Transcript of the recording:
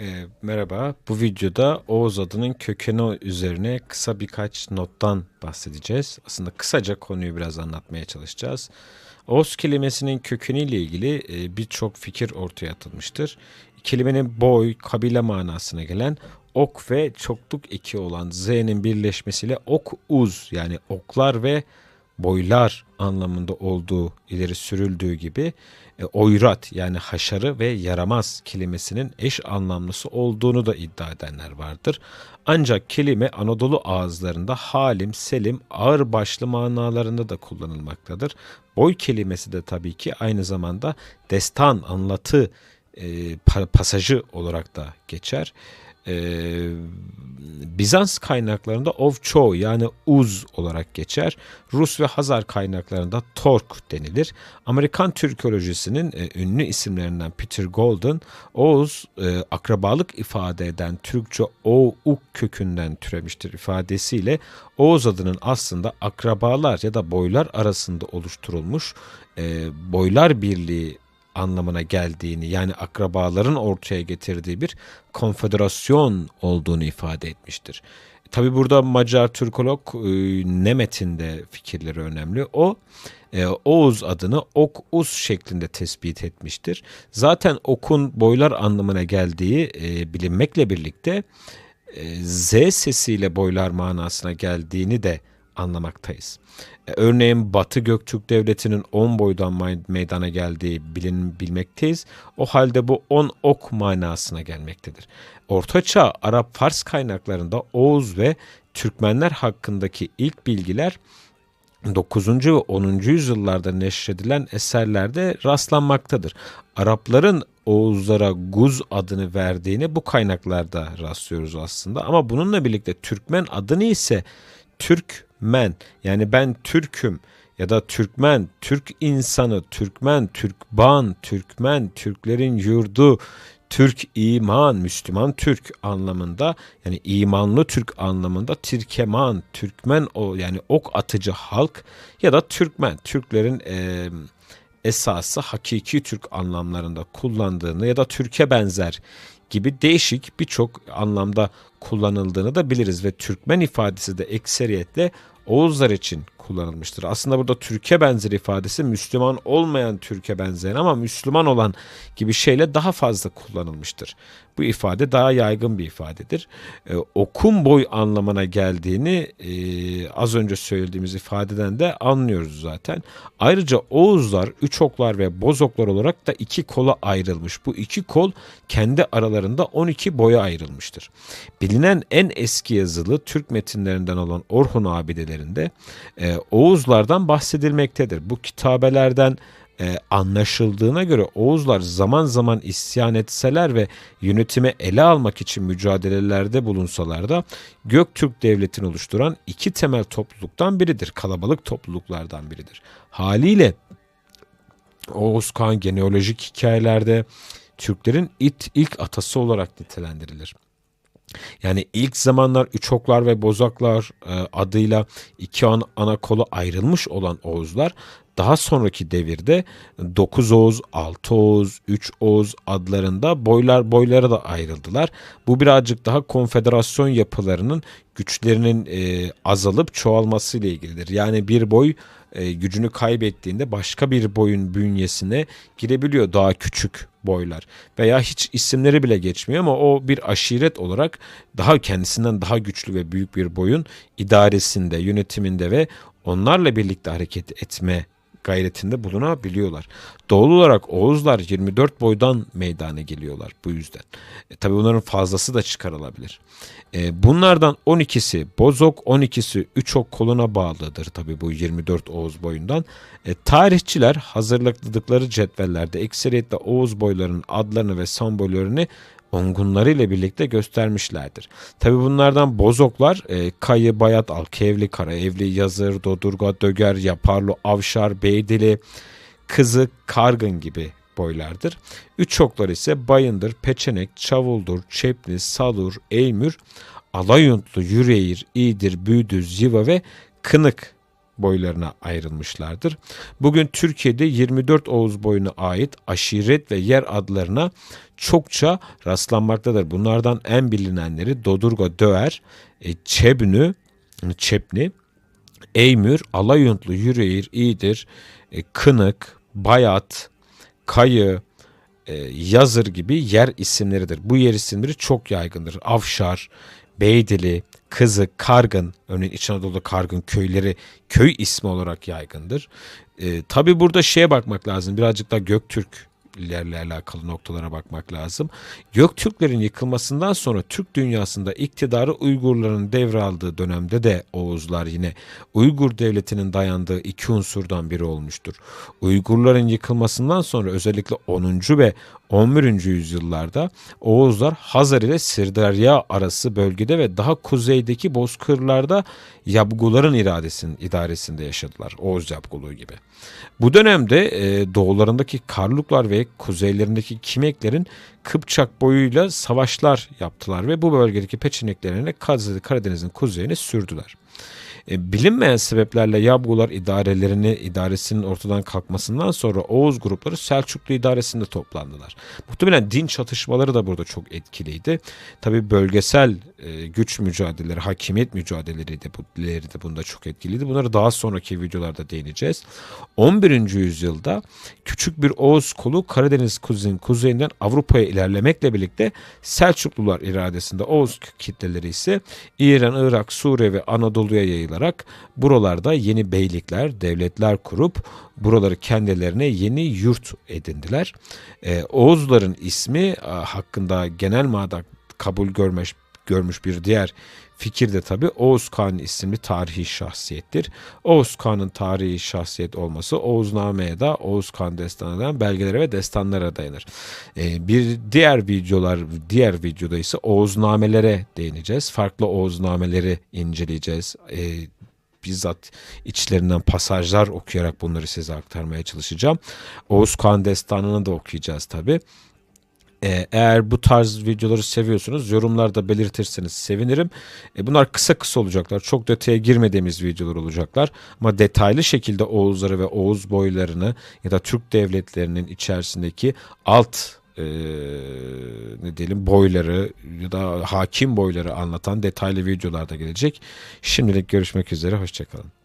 E, merhaba, bu videoda Oğuz adının kökeni üzerine kısa birkaç nottan bahsedeceğiz. Aslında kısaca konuyu biraz anlatmaya çalışacağız. Oğuz kelimesinin kökeniyle ilgili e, birçok fikir ortaya atılmıştır. Kelimenin boy, kabile manasına gelen ok ve çokluk eki olan z'nin birleşmesiyle ok uz yani oklar ve boylar anlamında olduğu ileri sürüldüğü gibi e, oyrat yani haşarı ve yaramaz kelimesinin eş anlamlısı olduğunu da iddia edenler vardır. Ancak kelime Anadolu ağızlarında halim, selim, ağır başlı manalarında da kullanılmaktadır. Boy kelimesi de tabii ki aynı zamanda destan, anlatı, e, pasajı olarak da geçer e, Bizans kaynaklarında Ovço yani Uz olarak geçer. Rus ve Hazar kaynaklarında Tork denilir. Amerikan Türkolojisinin e, ünlü isimlerinden Peter Golden, Oğuz e, akrabalık ifade eden Türkçe O-Uk kökünden türemiştir ifadesiyle Oğuz adının aslında akrabalar ya da boylar arasında oluşturulmuş e, boylar birliği anlamına geldiğini yani akrabaların ortaya getirdiği bir konfederasyon olduğunu ifade etmiştir. Tabi burada Macar Türkolog e, Nemet'in de fikirleri önemli. O e, Oğuz adını Ok Uz şeklinde tespit etmiştir. Zaten okun boylar anlamına geldiği e, bilinmekle birlikte Z sesiyle boylar manasına geldiğini de anlamaktayız. E, örneğin Batı Göktürk Devleti'nin 10 boydan meydana geldiği bilin, bilmekteyiz. O halde bu 10 ok manasına gelmektedir. Ortaçağ Arap-Fars kaynaklarında Oğuz ve Türkmenler hakkındaki ilk bilgiler 9. ve 10. yüzyıllarda neşredilen eserlerde rastlanmaktadır. Arapların Oğuzlara Guz adını verdiğini bu kaynaklarda rastlıyoruz aslında. Ama bununla birlikte Türkmen adını ise Türkmen. Yani ben Türk'üm ya da Türkmen, Türk insanı, Türkmen, Türkban, Türkmen, Türklerin yurdu, Türk iman, Müslüman Türk anlamında yani imanlı Türk anlamında Tirkeman, Türkmen o yani ok atıcı halk ya da Türkmen, Türklerin e, esası hakiki Türk anlamlarında kullandığını ya da Türkiye benzer gibi değişik birçok anlamda kullanıldığını da biliriz ve Türkmen ifadesi de ekseriyetle Oğuzlar için kullanılmıştır. Aslında burada Türkiye benzer ifadesi Müslüman olmayan Türkiye benzeyen ama Müslüman olan gibi şeyle daha fazla kullanılmıştır. Bu ifade daha yaygın bir ifadedir. Ee, okun boy anlamına geldiğini e, az önce söylediğimiz ifadeden de anlıyoruz zaten. Ayrıca Oğuzlar, üç oklar ve bozoklar olarak da iki kola ayrılmış. Bu iki kol kendi aralarında 12 boya ayrılmıştır. Bilinen en eski yazılı Türk metinlerinden olan Orhun abidelerinde e, Oğuzlardan bahsedilmektedir. Bu kitabelerden e, anlaşıldığına göre Oğuzlar zaman zaman isyan etseler ve yönetimi ele almak için mücadelelerde bulunsalar da Göktürk Devleti'ni oluşturan iki temel topluluktan biridir. Kalabalık topluluklardan biridir. Haliyle Oğuz Kağan genealojik hikayelerde Türklerin it, ilk atası olarak nitelendirilir. Yani ilk zamanlar Üçoklar ve Bozaklar e, adıyla iki an, ana kolu ayrılmış olan Oğuzlar daha sonraki devirde 9 Oğuz, 6 Oğuz, 3 Oğuz adlarında boylar boylara da ayrıldılar. Bu birazcık daha konfederasyon yapılarının güçlerinin e, azalıp çoğalması ile ilgilidir. Yani bir boy e, gücünü kaybettiğinde başka bir boyun bünyesine girebiliyor daha küçük boylar. Veya hiç isimleri bile geçmiyor ama o bir aşiret olarak daha kendisinden daha güçlü ve büyük bir boyun idaresinde, yönetiminde ve onlarla birlikte hareket etme gayretinde bulunabiliyorlar. Doğal olarak Oğuzlar 24 boydan meydana geliyorlar bu yüzden. E, tabi bunların fazlası da çıkarılabilir. E, bunlardan 12'si Bozok, 12'si Üçok koluna bağlıdır tabi bu 24 Oğuz boyundan. E, tarihçiler hazırladıkları cetvellerde ekseriyetle Oğuz boylarının adlarını ve sembollerini ongunları ile birlikte göstermişlerdir. Tabi bunlardan bozoklar e, Kayı, Bayat, Alkevli, Karaevli, Yazır, Dodurga, Döger, Yaparlı, Avşar, Beydili, Kızı, Kargın gibi boylardır. Üç çoklar ise Bayındır, Peçenek, Çavuldur, Çepni, Salur, Eymür, Alayuntlu, Yüreğir, İğdir, Büdüz, Ziva ve Kınık boylarına ayrılmışlardır. Bugün Türkiye'de 24 Oğuz boyuna ait aşiret ve yer adlarına çokça rastlanmaktadır. Bunlardan en bilinenleri Dodurga Döğer, e, Çebnü, Çepni, Eymür, Alayuntlu, Yüreğir, İğdir, e, Kınık, Bayat, Kayı, e, Yazır gibi yer isimleridir. Bu yer isimleri çok yaygındır. Avşar, Beydili, Kızı, Kargın, örneğin İç Anadolu'da Kargın köyleri köy ismi olarak yaygındır. E, Tabi burada şeye bakmak lazım. Birazcık da Göktürk lerle alakalı noktalara bakmak lazım. Göktürklerin yıkılmasından sonra Türk dünyasında iktidarı Uygurların devraldığı dönemde de Oğuzlar yine Uygur devletinin dayandığı iki unsurdan biri olmuştur. Uygurların yıkılmasından sonra özellikle 10. ve 11. yüzyıllarda Oğuzlar Hazar ile Sırdarya arası bölgede ve daha kuzeydeki bozkırlarda Yabguların iradesinin idaresinde yaşadılar. Oğuz Yabguluğu gibi. Bu dönemde e, doğularındaki Karluklar ve kuzeylerindeki Kimeklerin Kıpçak boyuyla savaşlar yaptılar ve bu bölgedeki peçeneklerini Karadeniz'in kuzeyine sürdüler. E, bilinmeyen sebeplerle Yabgular idarelerini idaresinin ortadan kalkmasından sonra Oğuz grupları Selçuklu idaresinde toplandılar. Muhtemelen din çatışmaları da burada çok etkiliydi. Tabi bölgesel e, güç mücadeleleri, hakimiyet mücadeleleri de, de bunda çok etkiliydi. Bunları daha sonraki videolarda değineceğiz. 11. yüzyılda küçük bir Oğuz kolu Karadeniz kuzeyin kuzeyinden Avrupa'ya ilerlemekle birlikte Selçuklular iradesinde Oğuz kitleleri ise İran, Irak, Suriye ve Anadolu'ya yayılarak buralarda yeni beylikler, devletler kurup buraları kendilerine yeni yurt edindiler. Ee, Oğuzların ismi hakkında genel manada kabul görmüş görmüş bir diğer fikir de tabi Oğuz Kağan isimli tarihi şahsiyettir. Oğuz Kağan'ın tarihi şahsiyet olması Oğuzname'ye da Oğuz Kağan destanından belgelere ve destanlara dayanır. Ee, bir diğer videolar, diğer videoda ise Oğuznamelere değineceğiz. Farklı Oğuznameleri inceleyeceğiz. Ee, bizzat içlerinden pasajlar okuyarak bunları size aktarmaya çalışacağım. Oğuz Kağan destanını da okuyacağız tabi. Ee, eğer bu tarz videoları seviyorsunuz yorumlarda belirtirseniz sevinirim. Ee, bunlar kısa kısa olacaklar. Çok detaya girmediğimiz videolar olacaklar. Ama detaylı şekilde Oğuzları ve Oğuz boylarını ya da Türk devletlerinin içerisindeki alt e, ne diyelim boyları ya da hakim boyları anlatan detaylı videolarda gelecek. Şimdilik görüşmek üzere. Hoşçakalın.